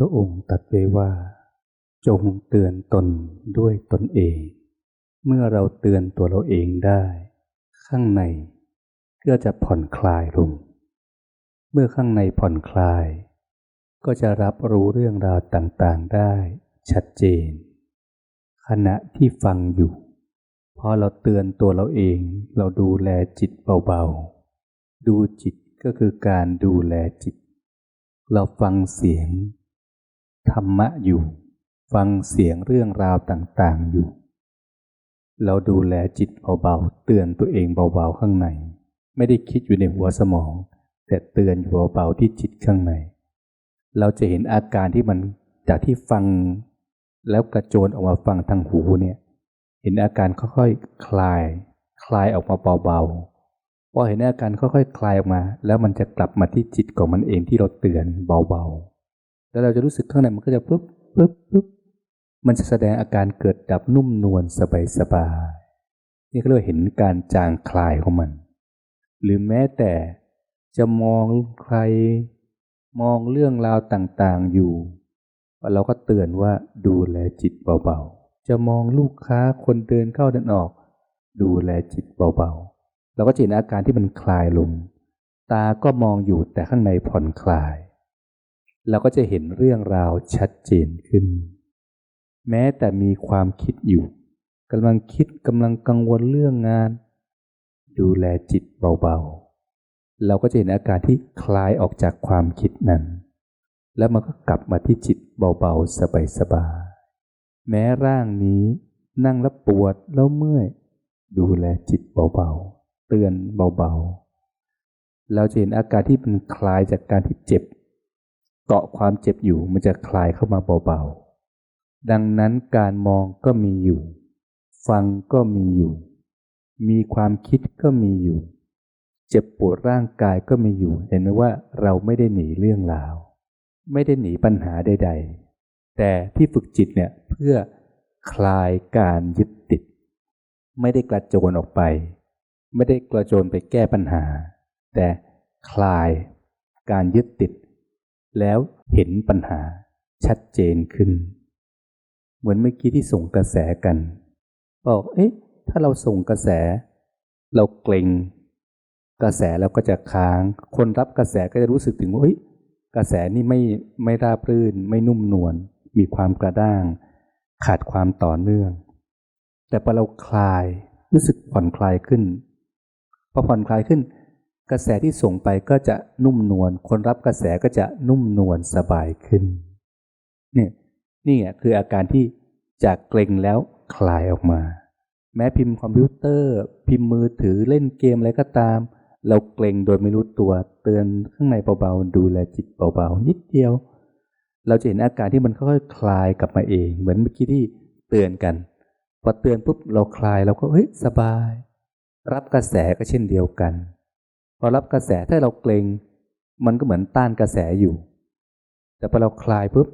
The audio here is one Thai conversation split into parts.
ทธองค์ตรัสไว้ว่า จงเตือนตนด้วยตนเอง เมื่อเราเตือนตัวเราเองได้ ข้างในก็จะผ่อนคลายลง เมื่อข้างในผ่อนคลาย ก็จะรับรู้เรื่องราวต่างๆได้ ชัดเจน ขณะที่ฟังอยู่พอเราเตือนตัวเราเอง เราดูแลจิตเบาๆ ดูจิตก็คือการดูแลจิต เราฟังเสียง ธรรมะอยู่ ฟังเสียงเรื่องราวต่างๆอยู่ เราดูแลจิตเบาๆเตือนตัวเองเบาๆข้างใน ไม่ได้คิดอยู่ในหัวสมอง แต่เตือนอยู่เบาๆที่จิตข้างใน เราจะเห็นอาการที่มันจากที่ฟัง แล้วกระโจนออกมาฟังทางหูเนี่ย เห็นอาการค่อยๆคลาย คลายออกมาเบาๆพอเห็นอาการค่อยๆคลายออกมา แล้วมันจะกลับมาที่จิตของมันเองที่เราเตือนเบาๆ แล้วเราจะรู้สึกข้างในมันก็จะปุ๊บปุ๊บปุ๊บมันจะแสดงอาการเกิดดับนุ่มนวลสบายๆนี่ก็เรียกเห็นการจางคลายของมัน หรือแม้แต่จะมองใคร มองเรื่องราวต่างๆอยู่ เราก็เตือนว่าดูแลจิตเบาๆ จะมองลูกค้าคนเดินเข้าเดินออก ดูแลจิตเบาๆ เราก็จะเห็นอาการที่มันคลายลง ตาก็มองอยู่แต่ข้างในผ่อนคลาย เราก็จะเห็นเรื่องราวชัดเจนขึ้น แม้แต่มีความคิดอยู่กำลังคิดกำลังกังวลเรื่องงาน ดูแลจิตเบาๆ เราก็จะเห็นอาการที่คลายออกจากความคิดนั้น แล้วมันก็กลับมาที่จิตเบาๆ สบายๆ แม้ร่างนี้นั่งแล้วปวดแล้วเมื่อย ดูแลจิตเบาๆ เตือนเบาๆ เราจะเห็นอาการที่มันคลายจากการที่เจ็บ เกาะความเจ็บอยู่มันจะคลายเข้ามาเบาๆ ดังนั้นการมองก็มีอยู่ ฟังก็มีอยู่ มีความคิดก็มีอยู่ เจ็บปวดร่างกายก็มีอยู่ เห็นไหมว่าเราไม่ได้หนีเรื่องราว ไม่ได้หนีปัญหาใด ๆ แต่ที่ฝึกจิตเนี่ยเพื่อคลายการยึดติด ไม่ได้กระโจนออกไป ไม่ได้กระโจนไปแก้ปัญหา แต่คลายการยึดติด แล้วเห็นปัญหาชัดเจนขึ้น เหมือนเมื่อกี้ที่ส่งกระแสกัน บอก เอ๊ะ ถ้าเราส่งกระแส เราเกรงกระแสเราก็จะค้าง คนรับกระแสก็จะรู้สึกถึงว่าเฮ้ยกระแสนี่ไม่ไม่ราบรื่น ไม่นุ่มนวลมีความกระด้าง ขาดความต่อเนื่อง แต่พอเราคลายรู้สึกผ่อนคลายขึ้นพอผ่อนคลายขึ้น กระแสที่ส่งไปก็จะนุ่มนวลคนรับกระแสก็จะนุ่มนวลสบายขึ้นเนี่ยนี่คืออาการที่จากเกร็งแล้วคลายออกมา แม้พิมพ์คอมพิวเตอร์ พิมพ์มือถือเล่นเกมอะไรก็ตาม เราเกร็งโดยไม่รู้ตัวเตือนข้างในเบาๆดูแลจิตเบาๆนิดเดียว เราจะเห็นอาการที่มันค่อยๆคลายกลับมาเอง เหมือนเมื่อกี้ที่เตือนกันพอเตือนปุ๊บเราคลายเราก็เฮ้ยสบาย รับกระแสก็เช่นเดียวกัน พอรับกระแสถ้าเราเกรงมันก็เหมือนต้านกระแสอยู่ แต่พอเราคลายปุ๊บ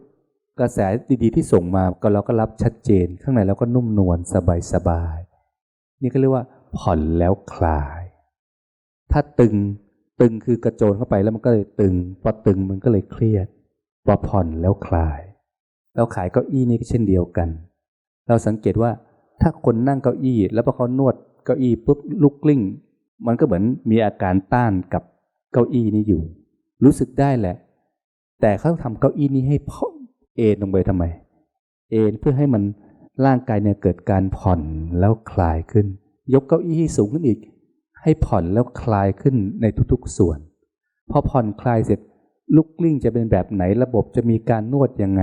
กระแสดีๆที่ส่งมาก็เราก็รับชัดเจน ข้างในเราก็นุ่มนวลสบายๆนี่ก็เรียกว่าผ่อนแล้วคลาย ถ้าตึงตึงคือกระโจนเข้าไปแล้วมันก็เลยตึงพอตึงมันก็เลยเครียดพอผ่อนแล้วคลาย เราขายเก้าอี้นี่ก็เช่นเดียวกัน เราสังเกตว่าถ้าคนนั่งเก้าอี้ แล้วพอเขานวดเก้าอี้ปุ๊บลุกกลิ้ง มันก็เหมือนมีอาการต้านกับเก้าอี้นี้อยู่ รู้สึกได้แหละ แต่เขาทำเก้าอี้นี้ให้พเอ็นลงไปทำไม เอ็นเพื่อให้มันร่างกายเนี่ยเกิดการผ่อนแล้วคลายขึ้น ยกเก้าอี้ให้สูงขึ้นอีก ให้ผ่อนแล้วคลายขึ้นในทุกๆส่วน พอผ่อนคลายเสร็จลุกลิ้งจะเป็นแบบไหนระบบจะมีการนวดยังไง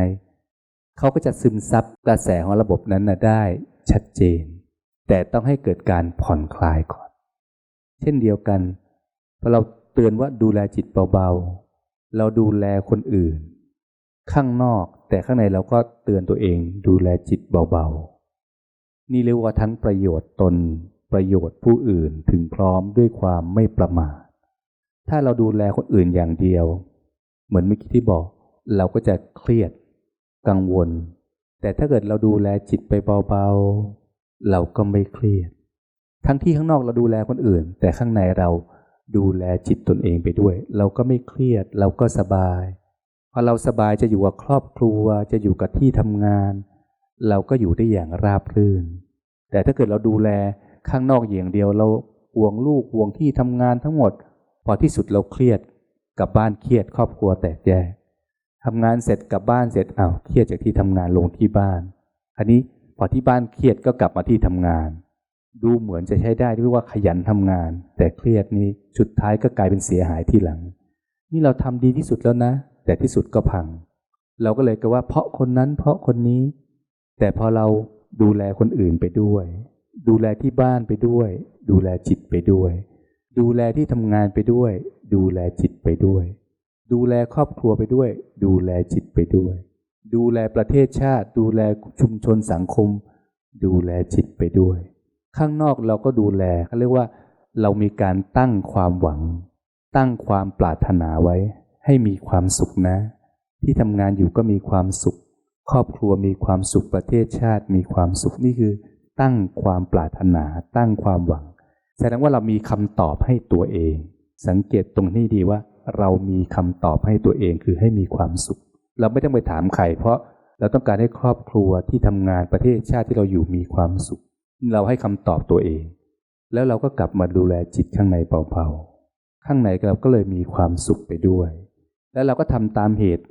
เขาก็จะซึมซับกระแสของระบบนั้นนะได้ชัดเจน แต่ต้องให้เกิดการผ่อนคลายก่อน เช่นเดียวกันพอเราเตือนว่าดูแลจิตเบาๆ เราดูแลคนอื่น ข้างนอกแต่ข้างในเราก็เตือนตัวเองดูแลจิตเบาๆ นี่เรียกว่าทั้งประโยชน์ตนประโยชน์ผู้อื่นถึงพร้อมด้วยความไม่ประมาท ถ้าเราดูแลคนอื่นอย่างเดียว เหมือนเมื่อกี้ที่บอก เราก็จะเครียด กังวล แต่ถ้าเกิดเราดูแลจิตไปเบาๆ เราก็ไม่เครียด ทั้งที่ข้างนอกเราดูแลคนอื่น แต่ข้างในเราดูแลจิตตนเองไปด้วย เราก็ไม่เครียดเราก็สบายพอเราสบายจะอยู่กับครอบครัวจะอยู่กับที่ทำงาน เราก็อยู่ได้อย่างราบรื่น แต่ถ้าเกิดเราดูแลข้างนอกอย่างเดียวเราห่วงลูกห่วงที่ทำงานทั้งหมด พอที่สุดเราเครียดกลับบ้านเครียดครอบครัวแตกแยกทำงานเสร็จกลับบ้านเสร็จอ้าวเครียดจากที่ทำงานลงที่บ้าน อันนี้พอที่บ้านเครียดก็กลับมาที่ทำงาน ดูเหมือนจะใช้ได้ด้วยว่าขยันทำงาน แต่เครียดนี้สุดท้ายก็กลายเป็นเสียหายที่หลัง นี่เราทำดีที่สุดแล้วนะ แต่ที่สุดก็พัง เราก็เลยก็ว่าเพราะคนนั้นเพราะคนนี้ แต่พอเราดูแลคนอื่นไปด้วย ดูแลที่บ้านไปด้วย ดูแลจิตไปด้วย ดูแลที่ทำงานไปด้วย ดูแลจิตไปด้วย ดูแลครอบครัวไปด้วย ดูแลจิตไปด้วย ดูแลประเทศชาติ ดูแลชุมชนสังคม ดูแลจิตไปด้วย ข้างนอกเราก็ดูแลเขาเรียกว่า เรามีการตั้งความหวัง ตั้งความปรารถนาไว้ ให้มีความสุขนะ ที่ทำงานอยู่ก็มีความสุข ครอบครัวมีความสุขประเทศชาติมีความสุขนี่คือ ตั้งความปรารถนา ตั้งความหวัง แสดงว่าเรามีคำตอบให้ตัวเอง สังเกตตรงนี้ดีว่า เรามีคำตอบให้ตัวเองคือให้มีความสุข เราไม่ต้องไปถามใครเพราะเราต้องการให้ครอบครัวที่ทำงานประเทศชาติที่เราอยู่มีความสุข เราให้คำตอบตัวเอง แล้วเราก็กลับมาดูแลจิตข้างในเบาๆ ข้างในเราก็เลยมีความสุขไปด้วย แล้วเราก็ทำตามเหตุ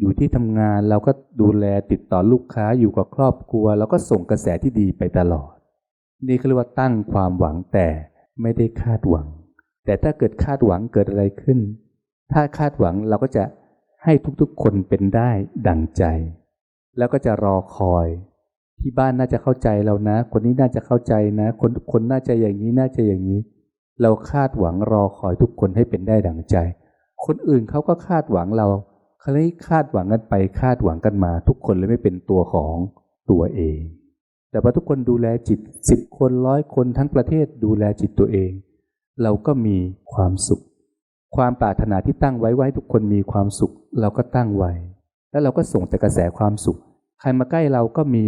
อยู่ที่ทำงานเราก็ดูแลติดต่อลูกค้าอยู่กับครอบครัวเราก็ส่งกระแสที่ดีไปตลอด นี่เขาเรียกว่าตั้งความหวังแต่ไม่ได้คาดหวัง แต่ถ้าเกิดคาดหวังเกิดอะไรขึ้น ถ้าคาดหวังเราก็จะให้ทุกๆคนเป็นได้ดั่งใจ แล้วก็จะรอคอย ที่บ้านน่าจะเข้าใจเรานะ คนนี้น่าจะเข้าใจนะ คนคนน่าจะอย่างนี้น่าจะอย่างนี้ เราคาดหวังรอคอยทุกคนให้เป็นได้ดั่งใจ คนอื่นเขาก็คาดหวังเราเขาเลยคาดหวังกันไปคาดหวังกันมา ทุกคนเลยไม่เป็นตัวของตัวเอง แต่พอทุกคนดูแลจิตสิบคนร้อยคนทั้งประเทศดูแลจิตตัวเอง เราก็มีความสุข ความปรารถนาที่ตั้งไว้ไว้ทุกคนมีความสุข เราก็ตั้งไว้ แล้วเราก็ส่งแต่กระแสความสุข ใครมาใกล้เราก็มี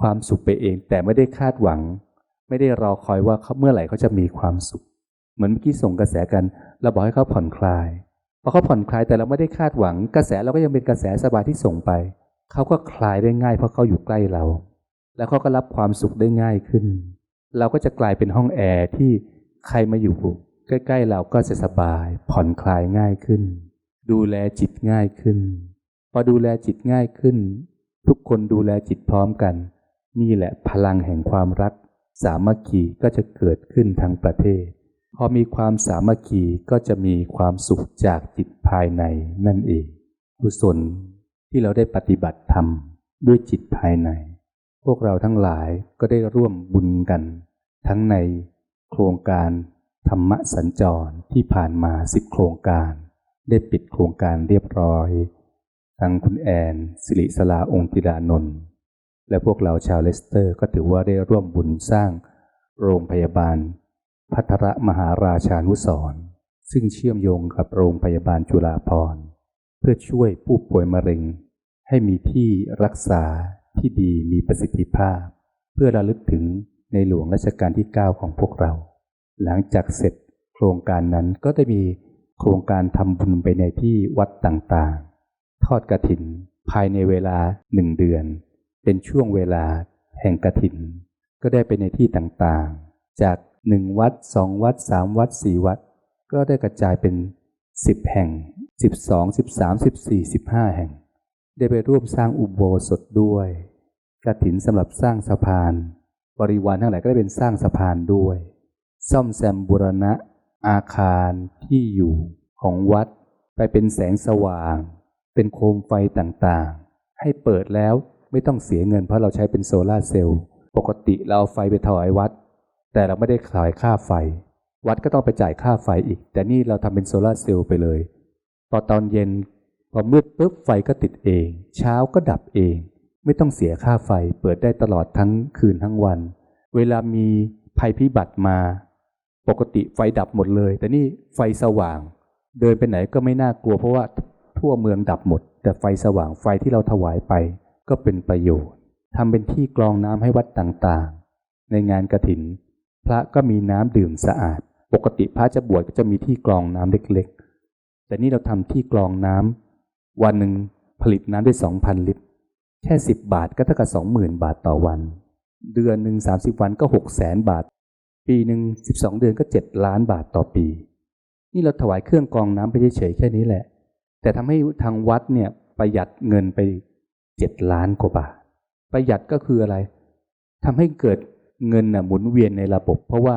ความสุขไปเอง แต่ไม่ได้คาดหวัง ไม่ได้รอคอยว่าเขาเมื่อไหร่เขาจะมีความสุข เหมือนเมื่อกี้ส่งกระแสกัน เราบอกให้เขาผ่อนคลายพอเขาผ่อนคลายแต่เราไม่ได้คาดหวัง กระแสเราก็ยังเป็นกระแสสบายที่ส่งไปเขาก็คลายได้ง่ายเพราะเขาอยู่ใกล้เรา แล้วเขาก็รับความสุขได้ง่ายขึ้น เราก็จะกลายเป็นห้องแอร์ที่ใครมาอยู่ใกล้ๆเราก็จะสบาย ผ่อนคลายง่ายขึ้น ดูแลจิตง่ายขึ้น พอดูแลจิตง่ายขึ้น ทุกคนดูแลจิตพร้อมกัน นี่แหละพลังแห่งความรัก สามัคคีก็จะเกิดขึ้นทั้งประเทศ พอมีความสามัคคีก็จะมีความสุขจากจิตภายในนั่นเองกุศลที่เราได้ปฏิบัติธรรมด้วยจิตภายใน พวกเราทั้งหลายก็ได้ร่วมบุญกัน ทั้งในโครงการธรรมสัญจรที่ผ่านมาสิบโครงการ ได้ปิดโครงการเรียบร้อยทางคุณแอนสิริสลาองค์ติรานนท์ และพวกเราชาวเลสเตอร์ก็ถือว่าได้ร่วมบุญสร้างโรงพยาบาล พัทรมหาราชานุสร์ซึ่งเชื่อมโยงกับโรงพยาบาลจุฬาภรณ์ เพื่อช่วยผู้ป่วยมะเร็ง ให้มีที่รักษาที่ดีมีประสิทธิภาพ เพื่อระลึกถึงในหลวงรัชกาลที่ 9 ของพวกเรา หลังจากเสร็จโครงการนั้นก็ได้มีโครงการทำบุญไปในที่วัดต่างๆ ทอดกระถินภายในเวลาหนึ่งเดือน เป็นช่วงเวลาแห่งกระถิน ก็ได้ไปในที่ต่างๆ จากหนึ่งวัดสองวัดสามวัดสี่วัด ก็ได้กระจายเป็นสิบแห่งสิบสองสิบสามสิบสี่สิบห้าแห่ง ได้ไปร่วมสร้างอุโบสถด้วยกระถินสำหรับสร้างสะพาน บริวารทั้งหลายก็ได้เป็นสร้างสะพานด้วย ซ่อมแซมบูรณะ อาคารที่อยู่ของวัด ไปเป็นแสงสว่าง เป็นโคมไฟต่างๆ ให้เปิดแล้ว ไม่ต้องเสียเงินเพราะเราใช้เป็นโซลาเซลล์ปกติเราเอาไฟไปถวายวัด แต่เราไม่ได้ขายค่าไฟ วัดก็ต้องไปจ่ายค่าไฟอีก แต่นี่เราทำเป็นโซลาเซลล์ไปเลย พอตอนเย็นพอมืดปุ๊บไฟก็ติดเอง เช้าก็ดับเอง ไม่ต้องเสียค่าไฟเปิดได้ตลอดทั้งคืนทั้งวัน เวลามีภัยพิบัติมา ปกติไฟดับหมดเลย แต่นี่ไฟสว่าง เดินไปไหนก็ไม่น่ากลัวเพราะว่าทั่วเมืองดับหมด แต่ไฟสว่างไฟที่เราถวายไป ก็เป็นประโยชน์ทำเป็นที่กรองน้ำให้วัดต่างๆ ในงานกระถิน พระก็มีน้ำดื่มสะอาด ปกติพระจะบวชก็จะมีที่กรองน้ำเล็กๆ แต่นี่เราทำที่กรองน้ำวันหนึ่งผลิตน้ำได้สองพันลิตร แค่สิบบาทก็เท่ากับสองหมื่นบาทต่อวัน เดือนหนึ่งสามสิบวันก็หกแสนบาท ปีหนึ่งสิบสองเดือนก็เจ็ดล้านบาทต่อปี นี่เราถวายเครื่องกรองน้ำไปเฉยๆแค่นี้แหละ แต่ทำให้ทางวัดเนี่ยประหยัดเงินไป เจ็ดล้านกว่าบาท ประหยัดก็คืออะไรทำให้เกิดเงินน่ะหมุนเวียนในระบบ เพราะว่า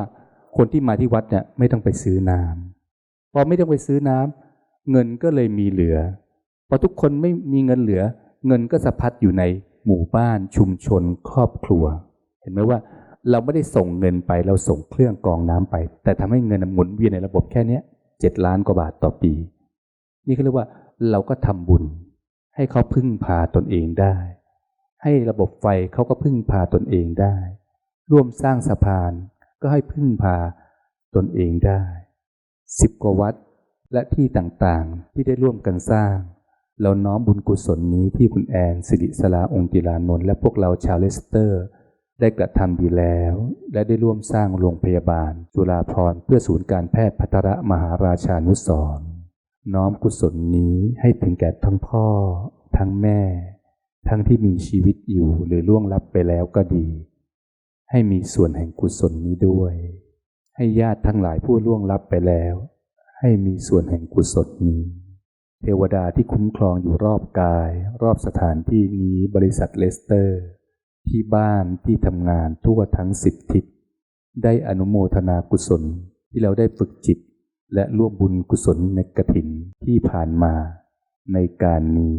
คนที่มาที่วัดเนี่ยไม่ต้องไปซื้อน้ำพอไม่ต้องไปซื้อน้ำเงินก็เลยมีเหลือพอทุกคนไม่มีเงินเหลือ เงินก็สะพัดอยู่ในหมู่บ้านชุมชนครอบครัว เห็นไหมว่าเราไม่ได้ส่งเงินไปเราส่งเครื่องกรองน้ำไป แต่ทำให้เงินหมุนเวียนในระบบแค่เนี้ยเจ็ดล้านกว่าบาทต่อปี นี่เขาเรียกว่าเราก็ทำบุญ ให้เขาพึ่งพาตนเองได้ ให้ระบบไฟเขาก็พึ่งพาตนเองได้ ร่วมสร้างสะพานก็ให้พึ่งพาตนเองได้สิบกว่าวัดและที่ต่างๆที่ได้ร่วมกันสร้าง เราน้อมบุญกุศลนี้ที่คุณแอนสิริสลาองค์ติลานนท์และพวกเราชาวเลสเตอร์ ได้กระทำดีแล้ว และได้ร่วมสร้างโรงพยาบาล จุฬาภรเพื่อศูนย์การแพทย์พัทรมหาราชานุสร์ น้อมกุศลนี้ให้ถึงแก่ทั้งพ่อ ทั้งแม่ ทั้งที่มีชีวิตอยู่หรือล่วงลับไปแล้วก็ดี ให้มีส่วนแห่งกุศลนี้ด้วย ให้ญาติทั้งหลายผู้ล่วงลับไปแล้ว ให้มีส่วนแห่งกุศลนี้ เทวดาที่คุ้มครองอยู่รอบกาย รอบสถานที่นี้บริษัทเลสเตอร์ ที่บ้านที่ทำงานทั่วทั้งสิบทิศได้อนุโมทนากุศลที่เราได้ฝึกจิต และร่วมบุญกุศลในกระถินที่ผ่านมาในการนี้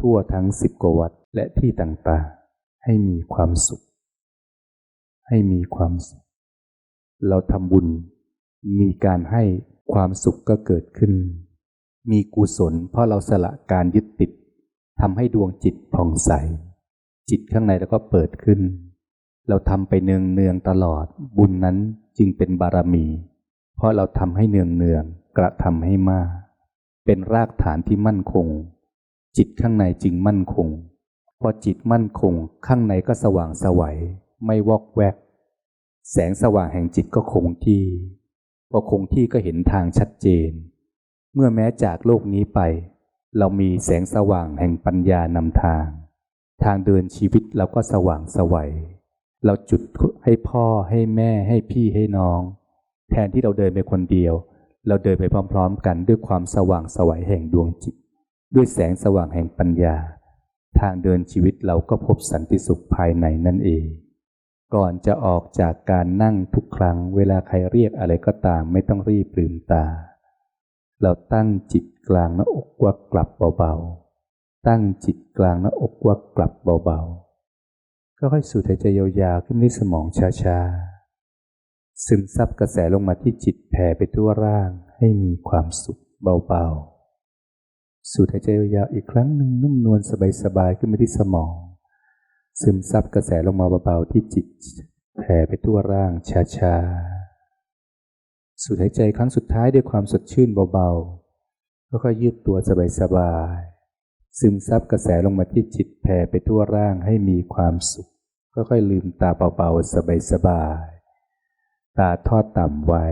ทั่วทั้งสิบกวัดและที่ต่างๆ ให้มีความสุข ให้มีความสุข เราทำบุญ มีการให้ความสุขก็เกิดขึ้น มีกุศลเพราะเราสละการยึดติดทำให้ดวงจิตผ่องใส จิตข้างในเราก็เปิดขึ้น เราทำไปเนืองเนืองๆตลอดบุญนั้นจึงเป็นบารมี เพราะเราทำให้เนืองเนืองๆกระทำให้มาก เป็นรากฐานที่มั่นคง จิตข้างในจึงมั่นคง พอจิตมั่นคงข้างในก็สว่างสวัยไม่วอกแวก แสงสว่างแห่งจิตก็คงที่ พอคงที่ก็เห็นทางชัดเจน เมื่อแม้จากโลกนี้ไป เรามีแสงสว่างแห่งปัญญานำทาง ทางเดินชีวิตเราก็สว่างสวัยเราจุดให้พ่อให้แม่ให้พี่ให้น้อง แทนที่เราเดินไปคนเดียว เราเดินไปพร้อม ๆ กันด้วยความสว่างสวัยแห่งดวงจิต ด้วยแสงสว่างแห่งปัญญา ทางเดินชีวิตเราก็พบสันติสุขภายในนั่นเอง ก่อนจะออกจากการนั่งทุกครั้ง เวลาใครเรียกอะไรก็ตามไม่ต้องรีบลืมตา เราตั้งจิตกลางหน้าอกว่ากลับเบาๆ ตั้งจิตกลางหน้าอกว่ากลับเบาๆ ก็ค่อยสูดหายใจยาวๆขึ้นที่สมองช้าๆ ซึมซับกระแสลงมาที่จิตแผ่ไปทั่วร่างให้มีความสุขเบาๆ สูดหายใจยาวอีกครั้งหนึ่งนุ่มนวลสบายๆขึ้นไปที่สมอง ซึมซับกระแสลงมาเบาๆที่จิตแผ่ไปทั่วร่างช้าๆ สูดหายใจครั้งสุดท้ายด้วยความสดชื่นเบาๆค่อยๆยืดตัวสบายๆ ซึมซับกระแสลงมาที่จิตแผ่ไปทั่วร่างให้มีความสุข ค่อยๆลืมตาเบาๆ สบายๆ ตาทอดต่ำไว้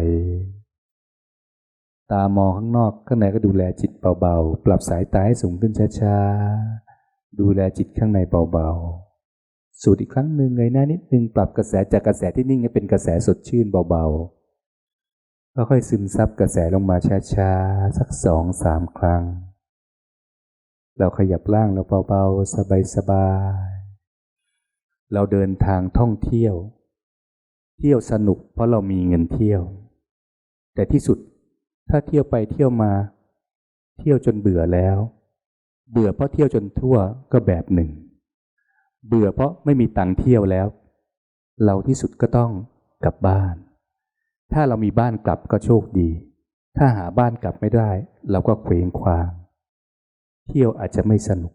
ตามองข้างนอกข้างในก็ดูแลจิตเบาๆ ปรับสายตาให้สูงขึ้นช้าๆ ดูแลจิตข้างในเบาๆ สูดอีกครั้งหนึ่งเลยหน้านิดนึงปรับกระแสจากกระแสที่นิ่งให้เป็นกระแสสดชื่นเบาๆค่อยซึมซับกระแสลงมาช้าๆ สักสองสามครั้ง เราขยับร่างเราเบาๆ สบายๆ เราเดินทางท่องเที่ยว เที่ยวสนุกเพราะเรามีเงินเที่ยว แต่ที่สุดถ้าเที่ยวไปเที่ยวมา เที่ยวจนเบื่อแล้ว เบื่อเพราะเที่ยวจนทั่วก็แบบหนึ่ง เบื่อเพราะไม่มีตังค์เที่ยวแล้ว เราที่สุดก็ต้องกลับบ้าน ถ้าเรามีบ้านกลับก็โชคดี ถ้าหาบ้านกลับไม่ได้ เราก็เคว้งคว้างเที่ยวอาจจะไม่สนุก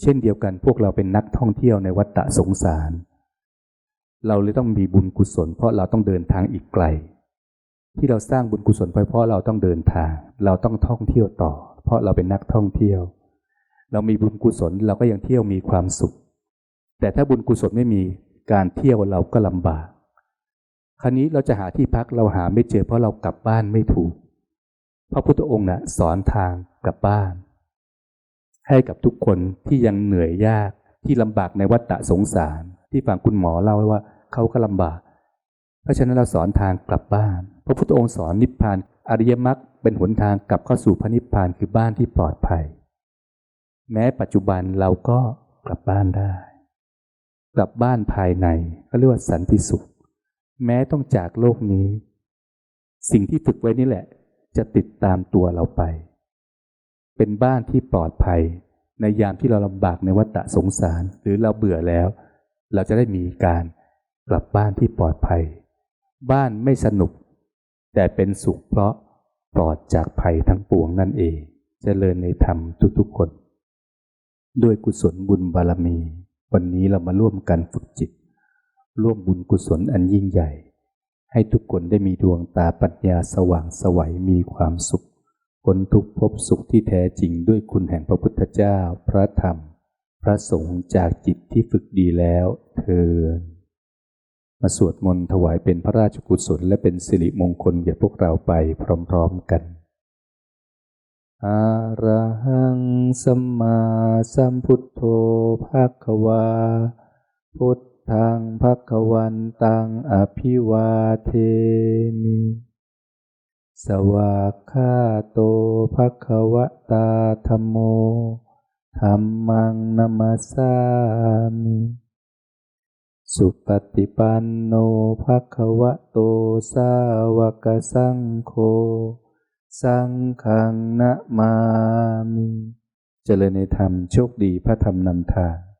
เช่นเดียวกันพวกเราเป็นนักท่องเที่ยวในวัฏฏะสงสาร เราเลยต้องมีบุญกุศล เพราะเราต้องเดินทางอีกไกล ที่เราสร้างบุญกุศลไปเพราะเราต้องเดินทาง เราต้องท่องเที่ยวต่อ เพราะเราเป็นนักท่องเที่ยว เรามีบุญกุศลเราก็ยังเที่ยวมีความสุข แต่ถ้าบุญกุศลไม่มีการเที่ยวเราก็ลำบาก คราวนี้เราจะหาที่พักเราหาไม่เจอเพราะเรากลับบ้านไม่ถูก พระพุทธองค์นะ่ะสอนทางกลับบ้าน ให้กับทุกคนที่ยังเหนื่อยยากที่ลำบากในวัฏฏสงสาร ที่ฟังคุณหมอเล่าไว้ว่า เขาก็ลำบาก เพราะฉะนั้นเราสอนทางกลับบ้าน พระพุทธองค์สอนนิพพานอริยมรรคเป็นหนทางกลับเข้าสู่พระนิพพานคือบ้านที่ปลอดภัย แม้ปัจจุบันเราก็กลับบ้านได้ กลับบ้านภายในก็เรียกว่าสันติสุข แม้ต้องจากโลกนี้ สิ่งที่ฝึกไว้นี่แหละ จะติดตามตัวเราไป เป็นบ้านที่ปลอดภัย ในยามที่เราลำบากในวัฏสงสารหรือเราเบื่อแล้ว เราจะได้มีการ กลับบ้านที่ปลอดภัย บ้านไม่สนุก แต่เป็นสุขเพราะปลอดจากภัยทั้งปวงนั่นเองเจริญในธรรมทุกๆคน ด้วยกุศลบุญบารมี วันนี้เรามาร่วมกันฝึกจิต ร่วมบุญกุศลอันยิ่งใหญ่ ให้ทุกคนได้มีดวงตาปัญญาสว่างสวัยมีความสุขพ้นทุกพบสุขที่แท้จริงด้วยคุณแห่งพระพุทธเจ้า พระธรรม พระสงฆ์จากจิตที่ฝึกดีแล้วเทิน มาสวดมนต์ถวายเป็นพระราชกุศล และเป็นสิริมงคลแก่พวกเราไปพร้อมๆกันอะระหังสัมมาสัมพุทโธภะคะวา พุทธังภะคะวันตังอภิวาเทมิ สวากขาโตภะคะวตาธัมโมธัมมังนัมสสามิ สุปฏิปันโนภะคะวะโตสาวกสังโฆสังฆังนะมามิ เจริญในธรรมโชคดีพระธรรมนำทาง